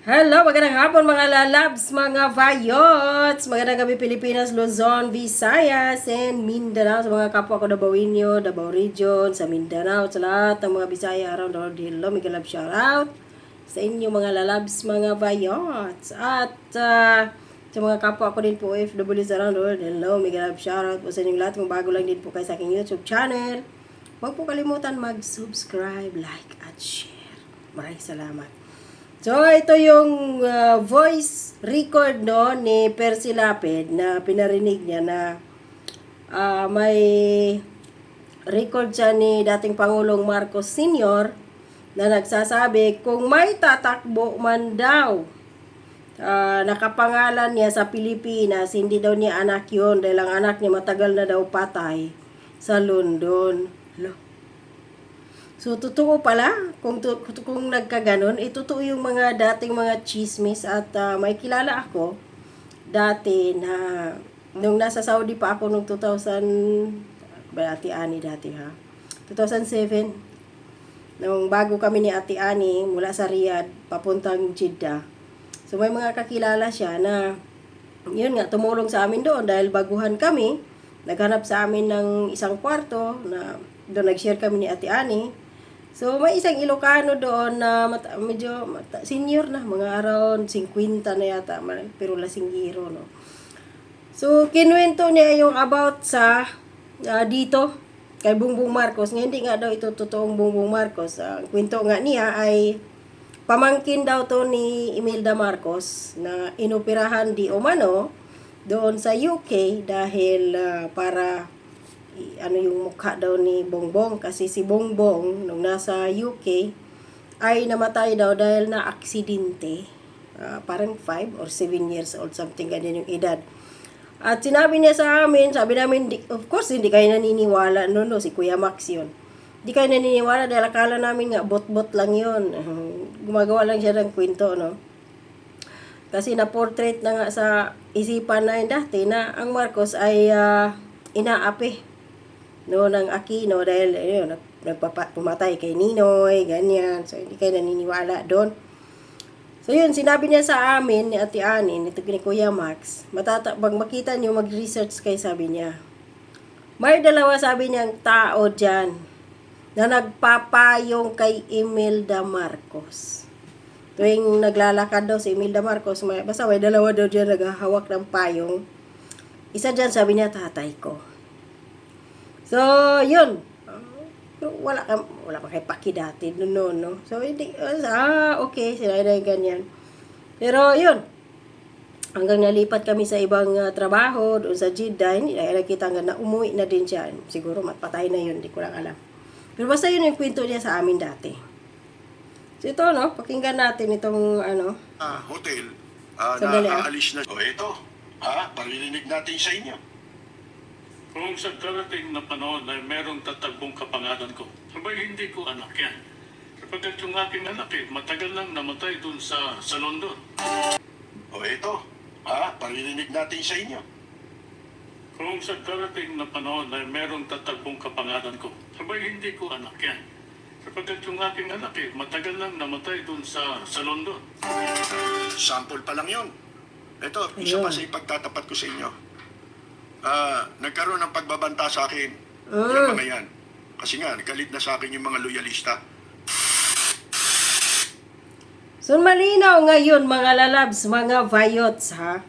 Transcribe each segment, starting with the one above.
Hello, magandang hapon mga lalabs, mga vayots, magandang gabi Pilipinas, Luzon, Visayas, and Mindanao, sa mga kapwa ko Dabawinyo, Davao Region, sa Mindanao, sa lahat ng mga Bisaya around the world, hello, mega love shout out sa inyo mga lalabs, mga vayots, at ah, sa mga kapwa ko din po OFWs around the world, hello, mega love shout out po sa inyong lahat, kung bago lang din po kayo sa aking YouTube channel, huwag po kalimutan mag-subscribe, like, at share. Maraming salamat. So, ito yung uh, voice record no ni Percy Lapid na pinarinig niya na uh, may record siya ni dating Pangulong Marcos Sr. na nagsasabi kung may tatakbo man daw uh, nakapangalan niya sa Pilipinas, hindi daw niya anak yon dahil ang anak niya matagal na daw patay sa London. Lo. So, totoo pala, kung, tu- kung nagkaganon, eh, totoo yung mga dating mga chismis at ah, may kilala ako dati na nung nasa Saudi pa ako nung 2000 ba Ate Ani dati ha? 2007 nung bago kami ni Ate Ani mula sa Riyadh papuntang Jeddah. So may mga kakilala siya na yun nga tumulong sa amin doon dahil baguhan kami naghanap sa amin ng isang kwarto na doon nag-share kami ni Ate Ani So, may isang Ilocano doon na mata, medyo mata, senior na, mga around 50 na yata, pero lasinggiro, no. So, kinuwento niya yung about sa ah, dito, kay Bongbong Marcos. Nga, hindi nga daw ito totoong Bongbong Marcos. Ang kwento nga niya ay pamangkin daw to ni Imelda Marcos na inoperahan di umano doon sa UK dahil ah, para ano yung mukha daw ni Bongbong. Kasi si Bongbong nung nasa UK ay namatay daw dahil na aksidente. Ah, parang 5 or 7 years old something ganyan yung edad. At sinabi niya sa amin sabi namin of course hindi kayo naniniwala. No no si Kuya Max yun. Hindi kayo naniniwala dahil akala namin nga bot-bot lang yun. Gumagawa lang siya ng kwento no? Kasi na-portrait na nga sa isipan na dati na ang Marcos ay ah, inaapi no ng Aquino dahil ayun nag, nagpapa, pumatay kay Ninoy ganyan. So hindi kayo naniniwala doon. So yun sinabi niya sa amin ni Ate Ani nito ni Kuya Max matata pag makita niyo mag-research kay sabi niya. May dalawa sabi niyang tao diyan na nagpapayong kay Imelda Marcos. Tuwing naglalakad daw si Imelda Marcos may, basta may dalawa daw diyan naghahawak ng payong. Isa diyan sabi niya tatay ko So, yun. Pero wala ka, wala pa kay paki dati no, no, no. So, hindi, ah, okay, sila na yung ganyan. Pero, yun. Hanggang nalipat kami sa ibang ah, trabaho doon sa Jeddah, hindi na nakita nga na umuwi na din siya. Siguro matpatay na yun, hindi ko lang alam. Pero basta yun yung kwento niya sa amin dati. So, ito, no, pakinggan natin itong, ano, ah, hotel ah, Sandali, na ah. aalis na. O ito, ha? Parinig natin sa inyo. Kung sa darating na panahon ay merong tatagbong kapangalan ko, sabay hindi ko anak yan. Sapagkat yung aking anak eh, matagal lang namatay dun sa, sa London. O ito, ha? Parinig natin sa inyo. Kung sa darating na panahon ay merong tatagbong kapangalan ko, sabay hindi ko anak yan. Sapagkat yung aking anak eh, matagal lang namatay dun sa, sa London. Sample pa lang yon. Ito, isa pa sa ipagtatapat ko sa inyo. Ah, nagkaroon ng pagbabanta sa akin. Mm. Yung mga yan. Kasi nga, galit na sa akin yung mga loyalista. So malinaw ngayon mga lalabs, mga vayots ha,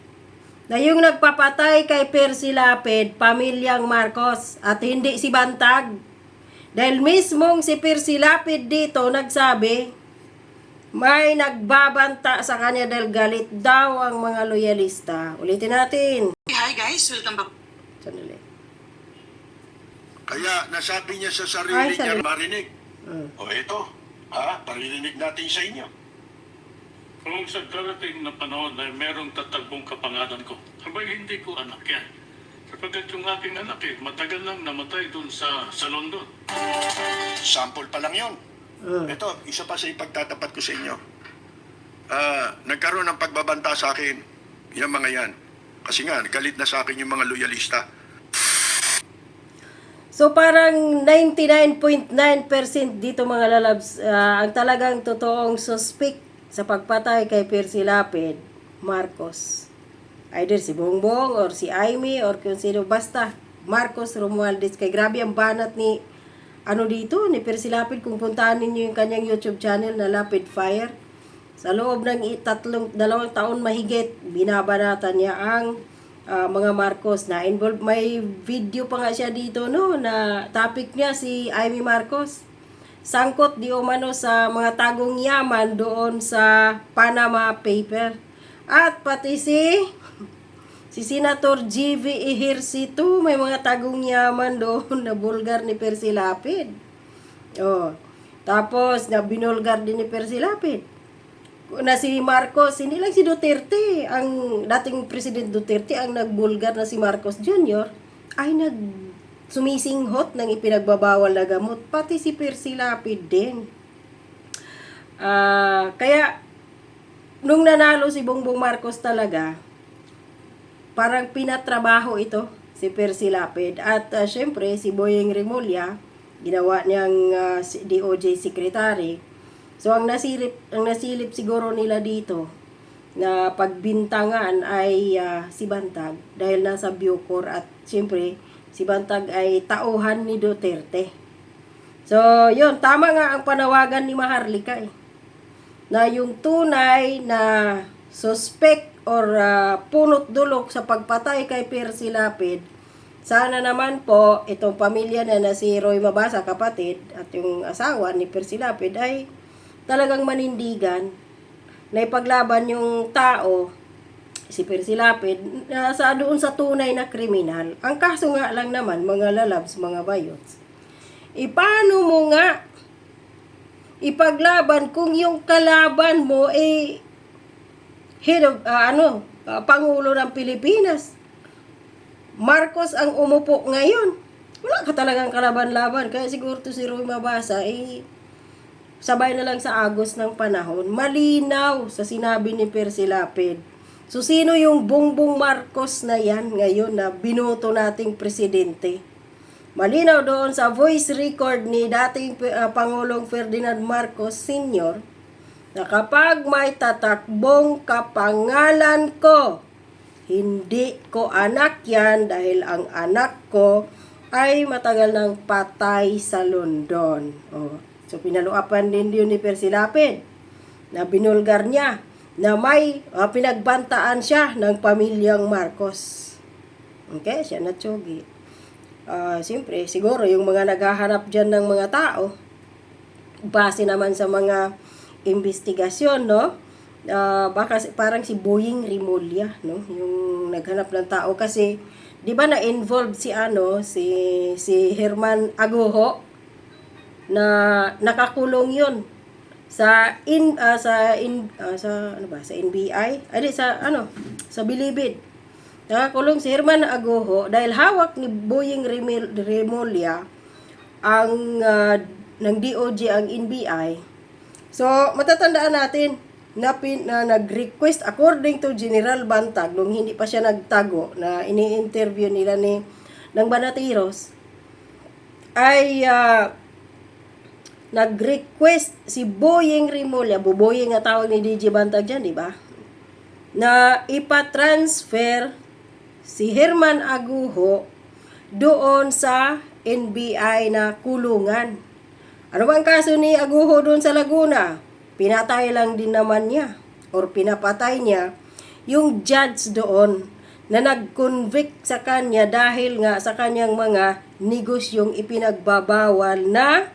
na yung nagpapatay kay Percy Lapid, pamilyang Marcos, at hindi si Bantag. Dahil mismong si Percy Lapid dito nagsabi, may nagbabanta sa kanya dahil galit daw ang mga loyalista. Ulitin natin. Hi guys, welcome back. Sandali. Kaya nasabi niya sa Ay, sarili niya sarili. marinig. Mm. O ito, ha? Parinig natin sa inyo. Kung sa darating na panahon ay merong tatagbong kapangalan ko, sabay hindi ko anak yan. Sapagkat yung aking anak eh, matagal lang namatay dun sa, sa London. Sample pa lang yon. Mm. Ito, isa pa sa ipagtatapat ko sa inyo. Ah, nagkaroon ng pagbabanta sa akin, yung mga yan. Kasi nga, galit na sa akin yung mga loyalista. So parang 99.9% dito mga lalabs, ah, ang talagang totoong suspect sa pagpatay kay Percy Lapid, Marcos. Either si Bongbong or si Aimee or kung sino basta Marcos Romualdez kay grabe ang banat ni ano dito ni Percy Lapid kung puntahan ninyo yung kanyang YouTube channel na Lapid Fire sa loob ng tatlong dalawang taon mahigit binabanatan niya ang ah, mga Marcos na involved may video pa nga siya dito no na topic niya si Amy Marcos sangkot di umano sa mga tagong yaman doon sa Panama paper at pati si Si Senator G.V. Ejercito, may mga tagong yaman doon na bulgar ni Percy Lapid. Oh. Tapos, na binulgar din ni Percy Lapid. Na si Marcos, hindi lang si Duterte, ang dating President Duterte, ang nagbulgar na si Marcos Jr., ay nag sumisinghot ng ipinagbabawal na gamot. Pati si Percy Lapid din. Ah, kaya, nung nanalo si Bongbong Marcos talaga, parang pinatrabaho ito si Percy Lapid at uh, syempre si Boyeng Remulla ginawa niyang ah, si- DOJ secretary so ang nasilip ang nasilip siguro nila dito na pagbintangan ay ah, si Bantag dahil nasa Bucor at syempre si Bantag ay tauhan ni Duterte. So yun tama nga ang panawagan ni Maharlika eh na yung tunay na suspect or ah, punot dulok sa pagpatay kay Percy Lapid, sana naman po itong pamilya na na si Roy Mabasa, kapatid, at yung asawa ni Percy Lapid ay talagang manindigan na ipaglaban yung tao, si Percy Lapid, na sa doon sa tunay na kriminal. Ang kaso nga lang naman, mga lalabs, mga bayots, e paano mo nga ipaglaban kung yung kalaban mo eh head of, ah, ano, ah, Pangulo ng Pilipinas. Marcos ang umupo ngayon. Wala ka talagang kalaban-laban. Kaya siguro to si Roy Mabasa, eh, sabay na lang sa agos ng panahon. Malinaw sa sinabi ni Percy Lapid. So, sino yung Bongbong Marcos na yan ngayon na binoto nating presidente? Malinaw doon sa voice record ni dating uh, Pangulong Ferdinand Marcos Sr. na kapag may tatakbong kapangalan ko, hindi ko anak yan dahil ang anak ko ay matagal nang patay sa London. Oh. So pinaluapan din yun ni Percy Lapid na binulgar niya na may ah, pinagbantaan siya ng pamilyang Marcos. Okay, siya na tsogi. Ah, siyempre, siguro yung mga naghahanap dyan ng mga tao, base naman sa mga investigasyon, no? Ah, baka parang si Boying Rimulya, no? Yung naghanap ng tao kasi 'di ba na-involved si ano, si si Herman Agoho na nakakulong 'yun sa in ah, sa in ah, sa ano ba sa NBI ay di, sa ano sa Bilibid. Nakakulong si Herman Agoho dahil hawak ni Boying Rimulya ang ah, ng DOJ ang NBI So, matatandaan natin na, pin, na nag-request according to General Bantag nung hindi pa siya nagtago na ini-interview nila ni ng Banatiros ay ah, nag-request si Boyeng Rimulya, Buboyeng nga tawag ni DJ Bantag dyan, di ba? Na ipatransfer si Herman Aguho doon sa NBI na kulungan. Ano bang kaso ni Aguho doon sa Laguna? Pinatay lang din naman niya or pinapatay niya yung judge doon na nag-convict sa kanya dahil nga sa kanyang mga negosyong ipinagbabawal na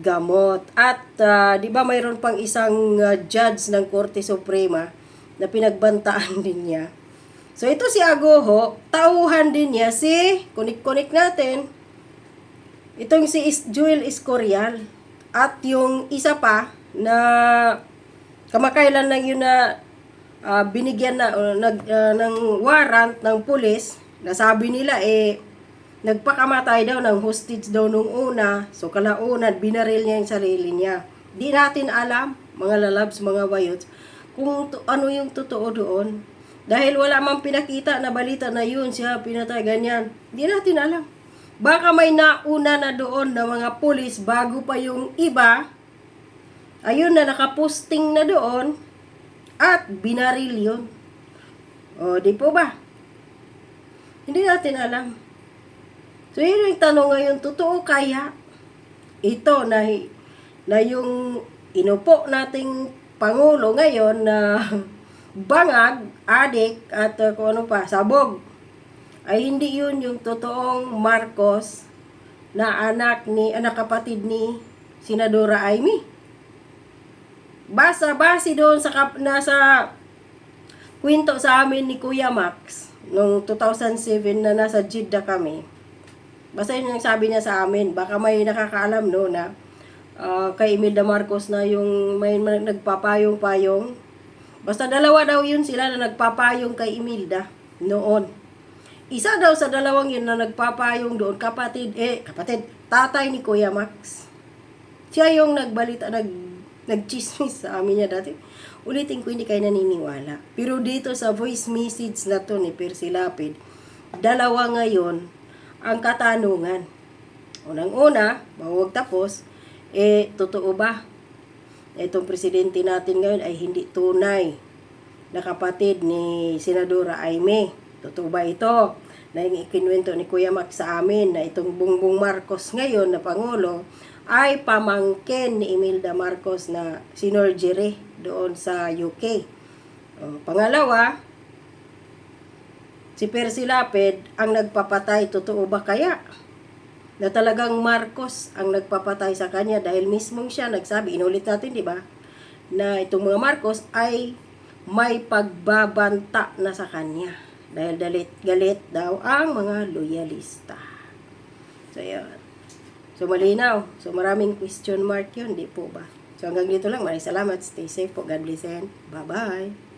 gamot. At ah, 'di ba mayroon pang isang ah, judge ng Korte Suprema na pinagbantaan din niya. So ito si Agoho, tauhan din niya si kunik-kunik natin Itong si Jewel Escorial at yung isa pa na kamakailan lang yun na ah, binigyan na o nag ah, ng warrant ng pulis na sabi nila eh nagpakamatay daw ng hostage daw nung una so kalaunan binaril niya yung sarili niya di natin alam mga lalabs mga bayots kung to- ano yung totoo doon dahil wala mang pinakita na balita na yun siya pinatay ganyan di natin alam Baka may nauna na doon na mga pulis bago pa yung iba Ayun na, nakaposting na doon at binaril yun. O, di po ba? Hindi natin alam. So, yun yung tanong ngayon, totoo kaya ito na, na yung inupo nating Pangulo ngayon na bangag, adik, at uh, kung ano pa, sabog, ay hindi yun yung totoong Marcos na anak ni, anak kapatid ni Senadora Amy. Basa, base doon sa, kap, nasa kwento sa amin ni Kuya Max noong 2007 na nasa Jeddah kami. Basta yun yung sabi niya sa amin. Baka may nakakaalam no na ah, kay Imelda Marcos na yung may nagpapayong-payong. Basta dalawa daw yun sila na nagpapayong kay Imelda noon. Isa daw sa dalawang yun na nagpapayong doon, kapatid, eh, kapatid, tatay ni Kuya Max. Siya yung nagbalita, nag, nagchismis sa amin niya dati. Ulitin ko, hindi kayo naniniwala. Pero dito sa voice message na to ni Percy Lapid, dalawa ngayon ang katanungan. Unang-una, bago wag tapos, eh, totoo ba? Itong presidente natin ngayon ay hindi tunay na kapatid ni Senadora Aime. Totoo ba ito? Na yung ikinwento ni Kuya Max sa amin na itong Bongbong Marcos ngayon na Pangulo ay pamangkin ni Imelda Marcos na sinorgery doon sa UK. O, pangalawa, si Percy Lapid ang nagpapatay. Totoo ba kaya? Na talagang Marcos ang nagpapatay sa kanya dahil mismong siya nagsabi, inulit natin, di ba? Na itong mga Marcos ay may pagbabanta na sa kanya. Dahil dalit, galit daw ang mga loyalista. So, yun. So, malinaw. So, maraming question mark yun, di po ba? So, hanggang dito lang. Maraming salamat. Stay safe po. God bless and bye-bye.